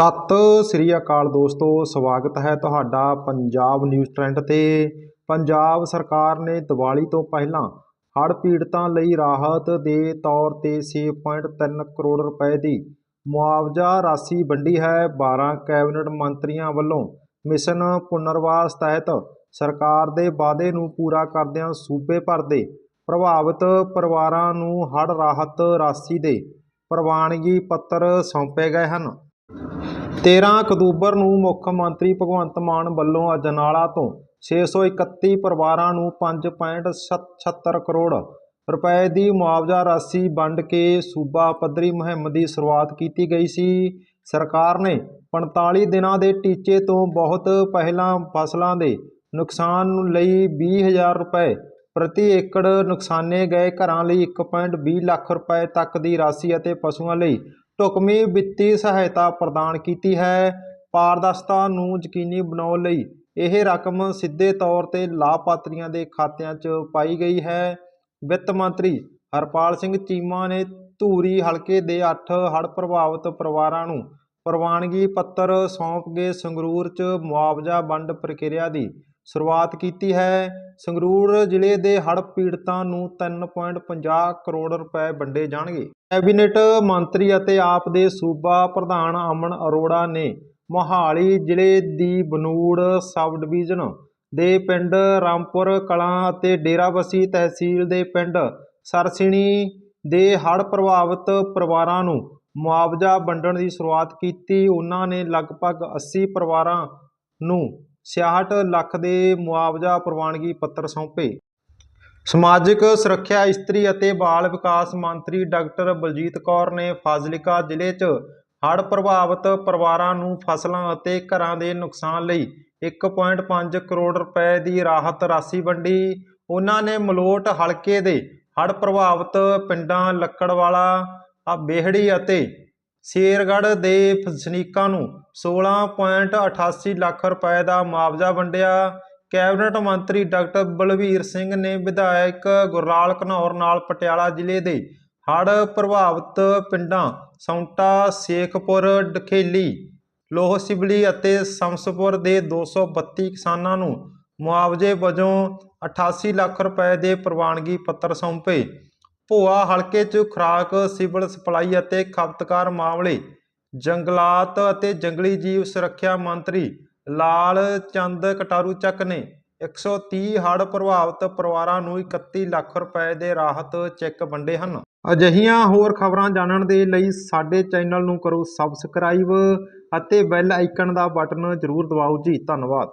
ਸਤਿ ਸ੍ਰੀ ਅਕਾਲ ਦੋਸਤੋ, ਸਵਾਗਤ ਹੈ ਤੁਹਾਡਾ ਪੰਜਾਬ ਨਿਊਜ਼ ਟ੍ਰੈਂਡ ਤੇ। ਪੰਜਾਬ ਸਰਕਾਰ ਨੇ ਦੀਵਾਲੀ ਤੋਂ ਪਹਿਲਾਂ ਹੜ੍ਹ ਪੀੜਤਾਂ ਲਈ ਰਾਹਤ ਦੇ ਤੌਰ ਤੇ 6.3 ਕਰੋੜ ਰੁਪਏ ਦੀ ਮੁਆਵਜ਼ਾ ਰਾਸ਼ੀ ਵੰਡੀ ਹੈ। 12 ਕੈਬਨਿਟ ਮੰਤਰੀਆਂ ਵੱਲੋਂ ਮਿਸ਼ਨ ਪੁਨਰਵਾਸ ਤਹਿਤ ਸਰਕਾਰ ਦੇ ਵਾਅਦੇ ਨੂੰ ਪੂਰਾ ਕਰਦਿਆਂ ਸੂਬੇ ਭਰ ਦੇ ਪ੍ਰਭਾਵਿਤ ਪਰਿਵਾਰਾਂ ਨੂੰ ਹੜ੍ਹ ਰਾਹਤ ਰਾਸ਼ੀ ਦੇ ਪ੍ਰਵਾਨਗੀ ਪੱਤਰ ਸੌਂਪੇ ਗਏ ਹਨ। 13 ਅਕਤੂਬਰ ਨੂੰ ਮੁੱਖ ਮੰਤਰੀ ਭਗਵੰਤ ਮਾਨ ਵੱਲੋਂ ਅਜਨਾਲਾ ਤੋਂ 631 ਪਰਿਵਾਰਾਂ ਨੂੰ 5.76 ਕਰੋੜ ਰੁਪਏ ਦੀ ਮੁਆਵਜ਼ਾ ਰਾਸ਼ੀ ਵੰਡ ਕੇ ਸੂਬਾ ਪੱਧਰੀ ਮੁਹਿੰਮ ਦੀ ਸ਼ੁਰੂਆਤ ਕੀਤੀ ਗਈ ਸੀ। ਸਰਕਾਰ ਨੇ 45 ਦਿਨਾਂ ਦੇ ਟੀਚੇ ਤੋਂ ਬਹੁਤ ਪਹਿਲਾਂ ਫਸਲਾਂ ਦੇ ਨੁਕਸਾਨ ਲਈ 20000 ਰੁਪਏ ਪ੍ਰਤੀ ਏਕੜ ਨੁਕਸਾਨੇ ਗਏ ਘਰਾਂ ਲਈ 1.20 ਲੱਖ ਰੁਪਏ ਤੱਕ ਦੀ ਰਾਸ਼ੀ ਅਤੇ ਪਸ਼ੂਆਂ ਲਈ ਢੁਕਵੀਂ ਵਿੱਤੀ ਸਹਾਇਤਾ ਪ੍ਰਦਾਨ ਕੀਤੀ ਹੈ। ਪਾਰਦਰਸ਼ਤਾ ਨੂੰ ਯਕੀਨੀ ਬਣਾਉਣ ਲਈ ਇਹ ਰਕਮ ਸਿੱਧੇ ਤੌਰ ਤੇ ਲਾਭਪਾਤਰੀਆਂ ਦੇ ਖਾਤਿਆਂ 'ਚ ਪਾਈ ਗਈ ਹੈ। ਵਿੱਤ ਮੰਤਰੀ ਹਰਪਾਲ ਸਿੰਘ ਚੀਮਾ ਨੇ ਧੂਰੀ ਹਲਕੇ ਦੇ 8 ਹੜ੍ਹ ਪ੍ਰਭਾਵਿਤ ਪਰਿਵਾਰਾਂ ਨੂੰ ਪ੍ਰਵਾਨਗੀ ਪੱਤਰ ਸੌਂਪ ਕੇ ਸੰਗਰੂਰ 'ਚ ਮੁਆਵਜ਼ਾ ਵੰਡ ਪ੍ਰਕਿਰਿਆ ਦੀ ਸ਼ੁਰੂਆਤ ਕੀਤੀ ਹੈ। ਸੰਗਰੂਰ ਜ਼ਿਲ੍ਹੇ ਦੇ ਹੜ੍ਹ ਪੀੜਤਾਂ ਨੂੰ 3.50 ਕਰੋੜ ਰੁਪਏ ਵੰਡੇ ਜਾਣਗੇ। ਕੈਬਨਿਟ ਮੰਤਰੀ ਅਤੇ ਆਪ ਦੇ ਸੂਬਾ ਪ੍ਰਧਾਨ ਅਮਨ ਅਰੋੜਾ ਨੇ ਮੋਹਾਲੀ ਜ਼ਿਲ੍ਹੇ ਦੀ ਬਨੂੜ ਸਬ ਡਿਵੀਜ਼ਨ ਦੇ ਪਿੰਡ ਰਾਮਪੁਰ ਕਲਾਂ ਅਤੇ ਡੇਰਾਬੱਸੀ ਤਹਿਸੀਲ ਦੇ ਪਿੰਡ ਸਰਸਿਣੀ ਦੇ ਹੜ੍ਹ ਪ੍ਰਭਾਵਿਤ ਪਰਿਵਾਰਾਂ ਨੂੰ ਮੁਆਵਜ਼ਾ ਵੰਡਣ ਦੀ ਸ਼ੁਰੂਆਤ ਕੀਤੀ। ਉਹਨਾਂ ਨੇ ਲਗਭਗ 80 ਪਰਿਵਾਰਾਂ ਨੂੰ 66 ਲੱਖ ਦੇ ਮੁਆਵਜ਼ਾ ਪ੍ਰਵਾਨਗੀ ਪੱਤਰ ਸੌਂਪੇ। ਸਮਾਜਿਕ ਸੁਰੱਖਿਆ ਇਸਤਰੀ ਅਤੇ ਬਾਲ ਵਿਕਾਸ ਮੰਤਰੀ ਡਾਕਟਰ ਬਲਜੀਤ ਕੌਰ ਨੇ ਫਾਜ਼ਿਲਕਾ ਜ਼ਿਲ੍ਹੇ 'ਚ ਹੜ੍ਹ ਪ੍ਰਭਾਵਿਤ ਪਰਿਵਾਰਾਂ ਨੂੰ ਫਸਲਾਂ ਅਤੇ ਘਰਾਂ ਦੇ ਨੁਕਸਾਨ ਲਈ 1.5 ਕਰੋੜ ਰੁਪਏ ਦੀ ਰਾਹਤ ਰਾਸ਼ੀ ਵੰਡੀ। ਉਹਨਾਂ ਨੇ ਮਲੋਟ ਹਲਕੇ ਦੇ ਹੜ੍ਹ ਪ੍ਰਭਾਵਿਤ ਪਿੰਡਾਂ ਲੱਕੜਵਾਲਾ ਆ ਬੇਹੜੀ ਅਤੇ ਸ਼ੇਰਗੜ੍ਹ ਦੇ ਵਸਨੀਕਾਂ ਨੂੰ 16.88 ਲੱਖ ਰੁਪਏ ਦਾ ਮੁਆਵਜ਼ਾ ਵੰਡਿਆ। ਕੈਬਨਿਟ ਮੰਤਰੀ ਡਾਕਟਰ ਬਲਵੀਰ ਸਿੰਘ ਨੇ ਵਿਧਾਇਕ ਗੁਰਲਾਲ ਘਨੌਰ ਨਾਲ ਪਟਿਆਲਾ ਜ਼ਿਲ੍ਹੇ ਦੇ ਹੜ੍ਹ ਪ੍ਰਭਾਵਿਤ ਪਿੰਡਾਂ ਸੌਂਟਾ, ਸੇਖਪੁਰ, ਡਖੇਲੀ, ਲੋਹ ਸਿਬਲੀ ਅਤੇ ਸ਼ਮਸਪੁਰ ਦੇ 232 ਕਿਸਾਨਾਂ ਨੂੰ ਮੁਆਵਜ਼ੇ ਵਜੋਂ 88 ਲੱਖ ਰੁਪਏ ਦੇ ਪ੍ਰਵਾਨਗੀ ਪੱਤਰ ਸੌਂਪੇ। ਭੋਆ ਹਲਕੇ 'ਚ ਖੁਰਾਕ, ਸਿਵਲ ਸਪਲਾਈ ਅਤੇ ਖਪਤਕਾਰ ਮਾਮਲੇ, ਜੰਗਲਾਤ ਅਤੇ ਜੰਗਲੀ ਜੀਵ ਸੁਰੱਖਿਆ ਮੰਤਰੀ ਲਾਲ ਚੰਦ ਕਟਾਰੂ ਚੱਕ ਨੇ 130 ਹੜ੍ਹ ਪ੍ਰਭਾਵਿਤ ਪਰਿਵਾਰਾਂ ਨੂੰ 31 ਲੱਖ ਰੁਪਏ ਦੇ ਰਾਹਤ ਚੈੱਕ ਵੰਡੇ ਹਨ। ਅਜਿਹੀਆਂ ਹੋਰ ਖਬਰਾਂ ਜਾਣਨ ਦੇ ਲਈ ਸਾਡੇ ਚੈਨਲ ਨੂੰ ਕਰੋ ਸਬਸਕ੍ਰਾਈਬ ਅਤੇ ਬੈਲ ਆਈਕਨ ਦਾ ਬਟਨ ਜ਼ਰੂਰ ਦਬਾਓ ਜੀ। ਧੰਨਵਾਦ।